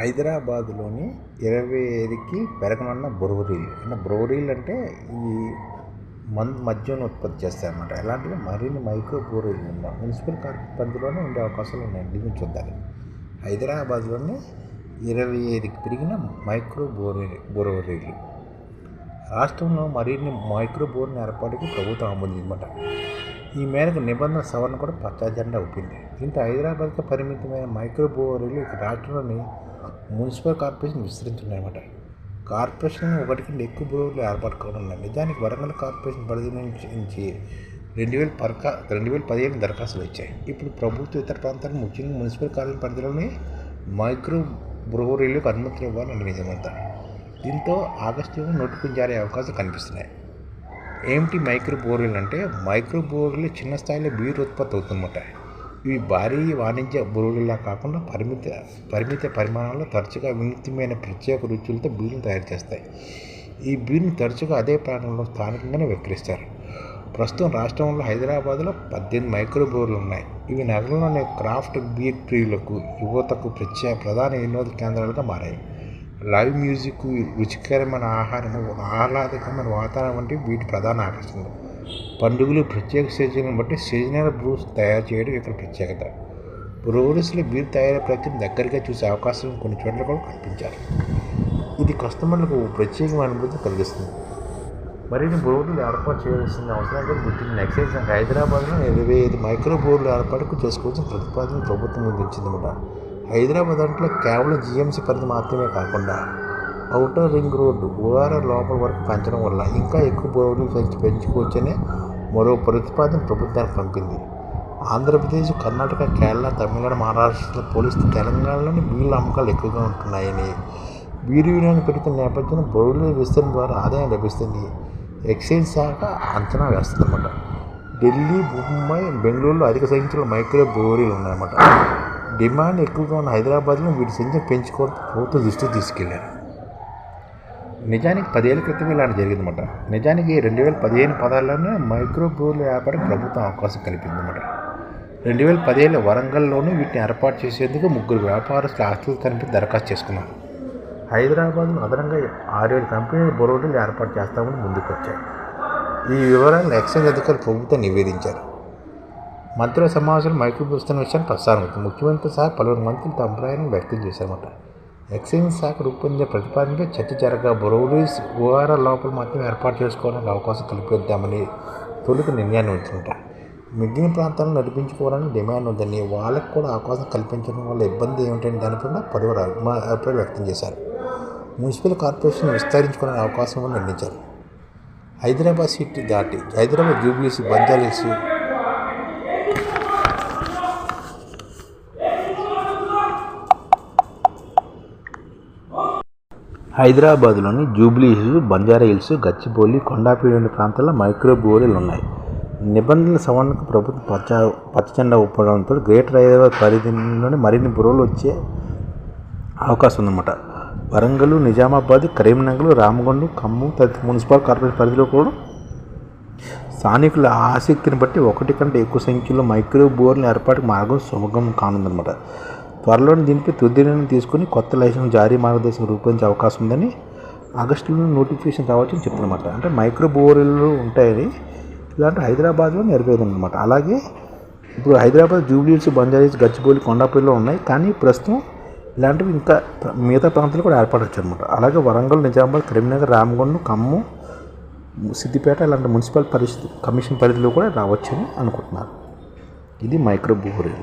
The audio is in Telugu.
హైదరాబాదులోని ఇరవై ఐదుకి పెరగనున్న బ్రోవరీలు అంటే బ్రోవరీలు అంటే ఈ మందు మద్యం ఉత్పత్తి చేస్తాయన్నమాట. ఎలాంటివి? మరిన్ని మైక్రో బ్రోవరీలు ఉన్నాయి మున్సిపల్ కార్పొరేట్ పరిధిలోనే ఉండే అవకాశాలు ఉన్నాయి. దీన్ని చూద్దాం. హైదరాబాద్లోని ఇరవై ఐదుకి పెరిగిన మైక్రో బోరీ బ్రోవరీలు రాష్ట్రంలో మరిన్ని మైక్రో బోర్ని ఏర్పాటుకి ప్రభుత్వం ఆమోదించమాట ఈ మేరకు నిబంధన సవరణ కూడా పచ్చజెండా ఒప్పింది దీంతో హైదరాబాద్కి పరిమితమైన మైక్రో బ్రూవరీలు ఇక రాష్ట్రంలోని మున్సిపల్ కార్పొరేషన్ విస్తరించున్నాయన్నమాట కార్పొరేషన్ ఒకటి కంటే ఎక్కువ బ్రూవరీలు ఏర్పాటు కావడం నిజానికి వరంగల్ కార్పొరేషన్ పరిధి నుంచి రెండు వేల పరకా రెండు వేల పదిహేను దరఖాస్తులు వచ్చాయి. ఇప్పుడు ప్రభుత్వ ఇతర ప్రాంతాలు ముఖ్యంగా మున్సిపల్ కాలనీ పరిధిలోని మైక్రో బ్రూవరీలకు అనుమతులు ఇవ్వాలని నిజమంతా దీంతో ఆగస్టులో నోటిఫికేషన్ జారీ అవకాశాలు కనిపిస్తున్నాయి. ఏమిటి మైక్రో బోర్వెల్ అంటే మైక్రో బోర్వెల్ చిన్న స్థాయిలో బీర్ ఉత్పత్తి అవుతుందన్నమాట. ఇవి భారీ వాణిజ్య బోర్వెల్లా కాకుండా పరిమిత పరిమిత పరిమాణంలో తరచుగా వినూత్నమైన ప్రత్యేక రుచులతో బీర్ను తయారు చేస్తాయి. ఈ బీరుని తరచుగా అదే ప్రాంతంలో స్థానికంగానే విక్రయిస్తారు. ప్రస్తుతం రాష్ట్రంలో హైదరాబాద్లో పద్దెనిమిది మైక్రో బోర్లు ఉన్నాయి. ఇవి నగరంలోని క్రాఫ్ట్ బీర్ ప్రియులకు యువతకు ప్రత్యేక ప్రధాన వినోద కేంద్రాలుగా మారాయి. లైవ్ మ్యూజిక్ రుచికరమైన ఆహారము ఆహ్లాదకరమైన వాతావరణం వంటి వీటి ప్రధాన ఆకర్షణలు. పండుగలు ప్రత్యేక సీజన్లను బట్టి సీజనల్ బ్రూస్ తయారు చేయడం ఇక్కడ ప్రత్యేకత. బ్రూవరీస్లో బీర్ తయారీ ప్రక్రియను దగ్గరగా చూసే అవకాశం కొన్ని చోట్ల కూడా కల్పించారు ఇది కస్టమర్లకు ప్రత్యేకమైన అనుభూతి కలిగిస్తుంది. మరిన్ని బోర్డులు ఏర్పాటు చేయాల్సిన అవసరం కూడా గుర్తించిన ఎక్సైజ్ హైదరాబాద్లో ఇరవై ఐదు మైక్రో బోర్డులు ఏర్పాటుకు చేసుకోవాల్సిన ప్రతిపాదన ప్రభుత్వం ముందు హైదరాబాద్ అంట్లో కేవలం జిఎంసీ పరిధి మాత్రమే కాకుండా అవుటర్ రింగ్ రోడ్డు ఓఆర్ఆర్ లోపల వరకు పెంచడం వల్ల ఇంకా ఎక్కువ బోర్డులు పెంచి పెంచుకోవచ్చనే మరో ప్రతిపాదన ప్రభుత్వానికి పంపింది. ఆంధ్రప్రదేశ్ కర్ణాటక కేరళ తమిళనాడు మహారాష్ట్ర పోలిస్తే తెలంగాణలోని బీర్ల అమ్మకాలు ఎక్కువగా ఉంటున్నాయని బీరు యూనియన్ పెరుగుతున్న నేపథ్యంలో బోర్డుల విస్తరణ ద్వారా ఆదాయం లభిస్తుంది. ఎక్సైజ్ శాఖ అంచనా వేస్తుందన్నమాట. ఢిల్లీ ముంబై బెంగళూరులో అధిక సంఖ్యలో మైక్రో బోరీలు ఉన్నాయన్నమాట డిమాండ్ ఎక్కువగా ఉన్న హైదరాబాద్లో వీటి సంఖ్య పెంచుకోవడం ప్రభుత్వ దృష్టికి తీసుకెళ్ళారు. నిజానికి పదేళ్ళ క్రితం ఇలాంటి జరిగిందన్నమాట. నిజానికి రెండు వేల పదిహేను పదాల్లోనే మైక్రో బ్రూల వ్యాపారం ప్రభుత్వం అవకాశం కల్పిందన్నమాట. రెండు వేల పదిహేను వరంగల్లోనే వీటిని ఏర్పాటు చేసేందుకు ముగ్గురు వ్యాపారస్తులు ఆస్తులు తనిపి దరఖాస్తు చేసుకున్నారు. హైదరాబాద్లో అదనంగా ఆరేడు కంపెనీల బొరోడీలు ఏర్పాటు చేస్తామని ముందుకు ఈ వివరాలను ఎక్సైజ్ అధికారులు ప్రభుత్వం నివేదించారు. మంత్రుల సమావేశంలో మైక్రో పుస్తకం విషయాన్ని ప్రసారం ముఖ్యమంత్రి సహా పలువురు మంత్రులు తమ అభిప్రాయాన్ని వ్యక్తం చేశారన్నమాట. ఎక్సైజ్ శాఖ రూపొందించే ప్రతిపాదనపై చర్చ జరగ బ్రౌరీస్ ఓఆర్ఆర్ లోపల మాత్రం ఏర్పాటు చేసుకోవడానికి అవకాశం కల్పిద్దామని తొలుత నిర్ణయాన్ని ఉంచుకుంటా మిగిలిన ప్రాంతాలను నడిపించుకోవాలని డిమాండ్ ఉందని వాళ్ళకు కూడా అవకాశం కల్పించడం వల్ల ఇబ్బంది ఏమిటంటే దానిపై పలువురు అభిప్రాయం వ్యక్తం చేశారు. మున్సిపల్ కార్పొరేషన్ విస్తరించుకోవడానికి అవకాశం అని నిర్ణయించారు. హైదరాబాద్ సిటీ దాటి హైదరాబాద్ జూబ్లీస్ బంజాలీసీ హైదరాబాద్లోని జూబ్లీ హిల్స్ బంజారా హిల్స్ గచ్చిబౌలి కొండాపీడి వంటి ప్రాంతాల్లో మైక్రో బ్రూవరీలు ఉన్నాయి. నిబంధనల సవరణకు ప్రభుత్వం పచ్చ పచ్చజెండా ఒప్పడంతో గ్రేటర్ హైదరాబాద్ పరిధిలోని మరిన్ని బ్రూవలు వచ్చే అవకాశం ఉందన్నమాట. వరంగల్ నిజామాబాద్ కరీంనగర్ రామగుండం ఖమ్మం తదితర మున్సిపల్ కార్పొరేషన్ పరిధిలో కూడా స్థానికుల ఆసక్తిని బట్టి ఒకటి కంటే ఎక్కువ సంఖ్యలో మైక్రో బోర్ల ఏర్పాటుకు మార్గం సుమగం కానుందన్నమాట. త్వరలోనే దీనిపై తుది నిర్ణయం తీసుకుని కొత్త లైసెన్స్ జారీ మార్గదర్శకం రూపొందించే అవకాశం ఉందని ఆగస్టులో నోటిఫికేషన్ రావచ్చని చెప్తున్నమాట. అంటే మైక్రో బోర్లు ఉంటాయని ఇలాంటి హైదరాబాద్లో నెరవేరుందన్నమాట. అలాగే ఇప్పుడు హైదరాబాద్ జూబ్లీస్ బంజారీస్ గచ్చిబౌలి కొండాపల్లిలో ఉన్నాయి. కానీ ప్రస్తుతం ఇలాంటివి ఇంకా మిగతా ప్రాంతాలు కూడా ఏర్పడవచ్చు అనమాట అలాగే వరంగల్ నిజామాబాద్ కరీంనగర్ రామగుండం ఖమ్మం సిద్దిపేట ఇలాంటి మున్సిపల్ పరిస్థితి కమిషన్ పరిధిలో కూడా రావచ్చని అనుకుంటున్నారు. ఇది మైక్రో బోరీలు